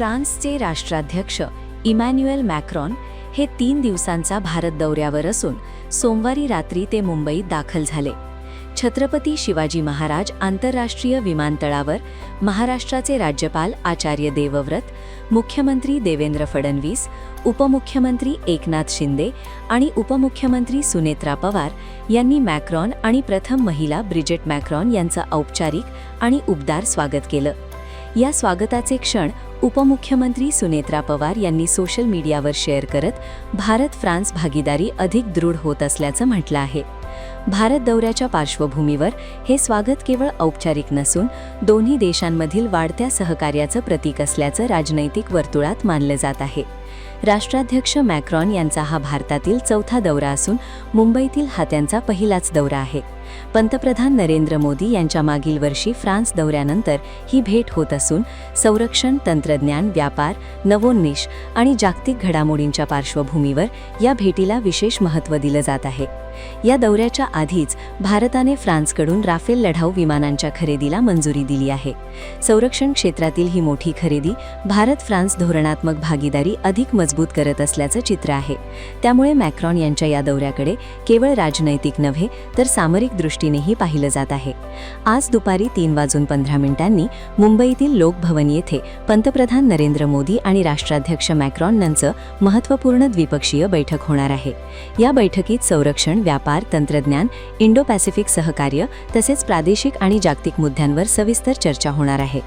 फ्रान्सचे राष्ट्राध्यक्ष Emmanuel Macron हे तीन दिवसांचा भारत दौऱ्यावर असून सोमवारी रात्री ते मुंबईत दाखल झाले. छत्रपती शिवाजी महाराज आंतरराष्ट्रीय विमानतळावर महाराष्ट्राचे राज्यपाल आचार्य देवव्रत मुख्यमंत्री देवेंद्र फडणवीस उपमुख्यमंत्री एकनाथ शिंदे आणि उपमुख्यमंत्री सुनेत्रा पवार यांनी मॅक्रॉन आणि प्रथम महिला ब्रिजेट मॅक्रॉन यांचं औपचारिक आणि उबदार स्वागत केलं. या स्वागताचे क्षण उपमुख्यमंत्री सुनेत्रा पवार यांनी सोशल मीडियावर शेअर करत भारत फ्रान्स भागीदारी अधिक दृढ होत असल्याचं म्हटलं आहे. भारत दौऱ्याच्या पार्श्वभूमीवर हे स्वागत केवळ औपचारिक नसून दोन्ही देशांमधील वाढत्या सहकार्याचं प्रतीक असल्याचं राजनैतिक वर्तुळात मानलं जात आहे. राष्ट्राध्यक्ष मॅक्रॉन यांचा हा भारतातील चौथा दौरा असून मुंबईतील हा त्यांचा पहिलाच दौरा आहे. पंतप्रधान नरेंद्र मोदी यांच्या मागील वर्षी फ्रान्स दौऱ्यानंतर ही भेट होत असून संरक्षण तंत्रज्ञान व्यापार नवोन्मेष आणि जागतिक घडामोडींच्या पार्श्वभूमीवर या भेटीला विशेष महत्त्व दिलं जात आहे. या दौऱ्याच्या आधीच भारताने फ्रान्सकडून राफेल लढाऊ विमानांच्या खरेदीला मंजुरी दिली आहे. संरक्षण क्षेत्रातील ही मोठी खरेदी भारत फ्रान्स धोरणात्मक भागीदारी अधिक मजबूत करत असल्याचं चित्र आहे. त्यामुळे मॅक्रॉन यांच्या या दौऱ्याकडे केवळ राजनैतिक नव्हे तर सामरिक दृष्टीनेही पाहिलं जात आहे. आज दुपारी तीन वाजून पंधरा मिनिटांनी मुंबईतील लोकभवन येथे पंतप्रधान नरेंद्र मोदी आणि राष्ट्राध्यक्ष मॅक्रॉन यांचं महत्त्वपूर्ण द्विपक्षीय बैठक होणार आहे. या बैठकीत संरक्षण व्यापार तंत्रज्ञान इंडो पॅसिफिक सहकार्य तसेच प्रादेशिक आणि जागतिक मुद्द्यांवर सविस्तर चर्चा होणार आहे.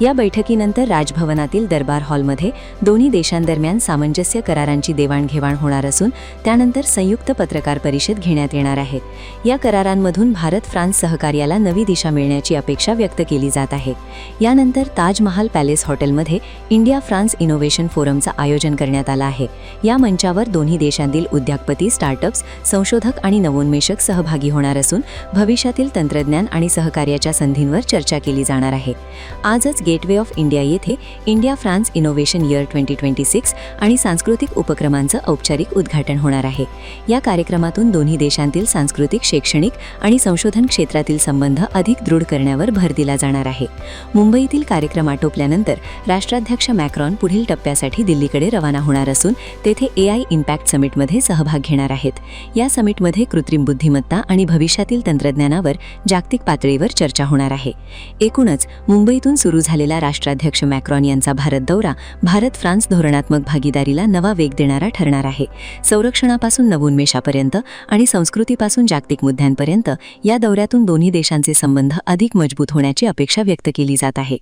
या बैठकीनंतर राजभवनातील दरबार हॉलमध्ये दोन्ही देशांदरम्यान सामंजस्य करारांची देवाणघेवाण होणार असून त्यानंतर संयुक्त पत्रकार परिषद घेण्यात येणार आहे. या करारांमधून भारत फ्रान्स सहकार्याला नवी दिशा मिळण्याची अपेक्षा व्यक्त केली जात आहे. यानंतर ताजमहाल पॅलेस हॉटेलमध्ये इंडिया फ्रान्स इनोव्हेशन फोरमचं आयोजन करण्यात आलं आहे. या मंचावर दोन्ही देशांतील उद्योगपती स्टार्टअप्स संशोधक आणि नवोन्मेषक सहभागी होणार असून भविष्यातील तंत्रज्ञान आणि सहकार्याच्या संधींवर चर्चा केली जाणार आहे. आजच गेटवे ऑफ इंडिया येथे India France innovation year twenty twenty six आणि सांस्कृतिक उपक्रमांचं औपचारिक उद्घाटन होणार आहे. या कार्यक्रमातून दोन्ही देशांतील सांस्कृतिक शैक्षणिक आणि संशोधन क्षेत्रातील संबंध अधिक दृढ करण्यावर भर दिला जाणार आहे. मुंबईतील कार्यक्रम आटोपल्यानंतर राष्ट्राध्यक्ष मॅक्रॉन पुढील टप्प्यासाठी दिल्लीकडे रवाना होणार असून तेथे ए आय इम्पॅक्ट समिटमध्ये सहभाग घेणार आहेत. या समिटमध्ये कृत्रिम बुद्धिमत्ता आणि भविष्यातील तंत्रज्ञानावर जागतिक पातळीवर चर्चा होणार आहे. एकूणच मुंबईतून सुरू झालेला राष्ट्राध्यक्ष मॅक्रॉन यांचा भारत दौरा भारत फ्रान्स धोरणात्मक भाग भागीदारीला नवा वेग देणारा ठरणार आहे. संरक्षणापासून नवोन्मेषापर्यंत आणि संस्कृतीपासून जागतिक मुद्द्यांपर्यंत या दौऱ्यातून दोन्ही देशांचे संबंध अधिक मजबूत होण्याची अपेक्षा व्यक्त केली जात आहे.